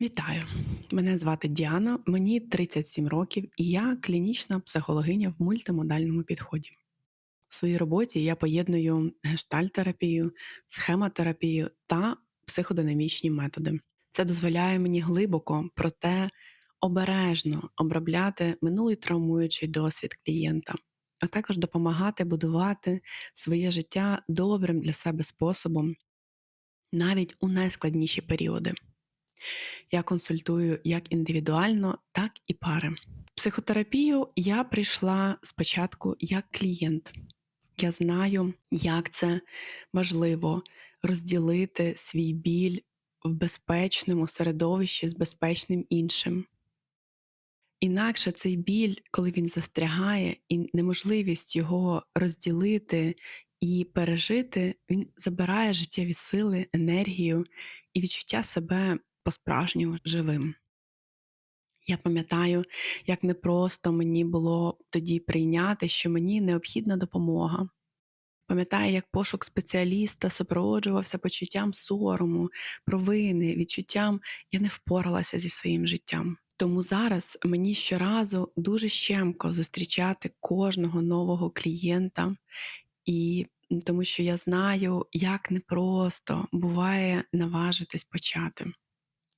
Вітаю! Мене звати Діана, мені 37 років, і я клінічна психологиня в мультимодальному підході. В своїй роботі я поєдную гештальтерапію, схемотерапію та психодинамічні методи. Це дозволяє мені глибоко, проте обережно обробляти минулий травмуючий досвід клієнта, а також допомагати будувати своє життя добрим для себе способом навіть у найскладніші періоди. Я консультую як індивідуально, так і пари. Психотерапію я прийшла спочатку як клієнт. Я знаю, як це важливо розділити свій біль в безпечному середовищі з безпечним іншим. Інакше цей біль, коли він застрягає, і неможливість його розділити і пережити, він забирає життєві сили, енергію і відчуття себе по-справжньому живим. Я пам'ятаю, як непросто мені було тоді прийняти, що мені необхідна допомога. Пам'ятаю, як пошук спеціаліста супроводжувався почуттям сорому, провини, відчуттям я не впоралася зі своїм життям. Тому зараз мені щоразу дуже щемко зустрічати кожного нового клієнта, і тому що я знаю, як непросто буває наважитись почати.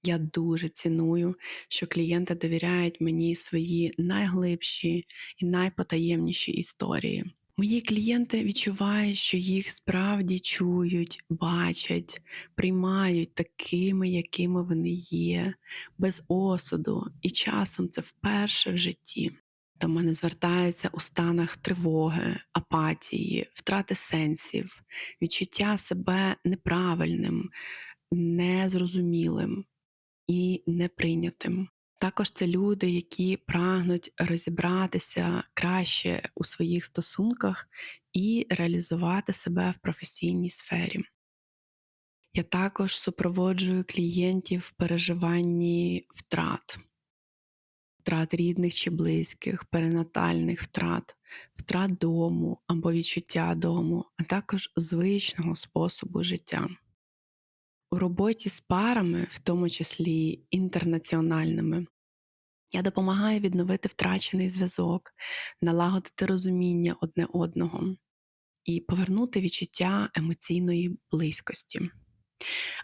Я дуже ціную, що клієнти довіряють мені свої найглибші і найпотаємніші історії. Мої клієнти відчувають, що їх справді чують, бачать, приймають такими, якими вони є, без осуду, і часом це вперше в житті. До мене звертаються у станах тривоги, апатії, втрати сенсів, відчуття себе неправильним, незрозумілим і неприйнятим. Також це люди, які прагнуть розібратися краще у своїх стосунках і реалізувати себе в професійній сфері. Я також супроводжую клієнтів в переживанні втрат, втрат рідних чи близьких, перинатальних втрат, втрат дому або відчуття дому, а також звичного способу життя. У роботі з парами, в тому числі інтернаціональними, я допомагаю відновити втрачений зв'язок, налагодити розуміння одне одного і повернути відчуття емоційної близькості.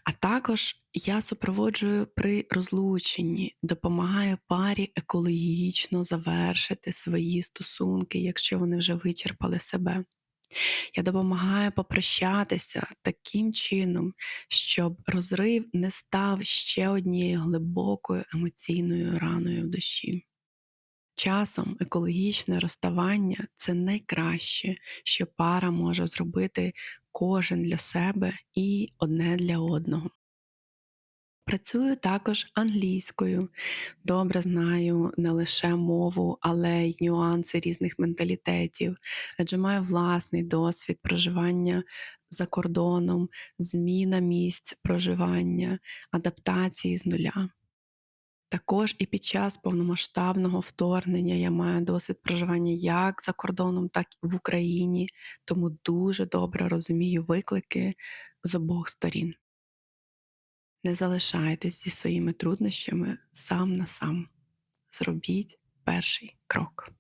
А також я супроводжую при розлученні, допомагаю парі екологічно завершити свої стосунки, якщо вони вже вичерпали себе. Я допомагаю попрощатися таким чином, щоб розрив не став ще однією глибокою емоційною раною в душі. Часом екологічне розставання це найкраще, що пара може зробити кожен для себе і одне для одного. Працюю також англійською, добре знаю не лише мову, але й нюанси різних менталітетів, адже маю власний досвід проживання за кордоном, зміна місць проживання, адаптації з нуля. Також і під час повномасштабного вторгнення я маю досвід проживання як за кордоном, так і в Україні, тому дуже добре розумію виклики з обох сторін. Не залишайтесь зі своїми труднощами сам на сам. Зробіть перший крок.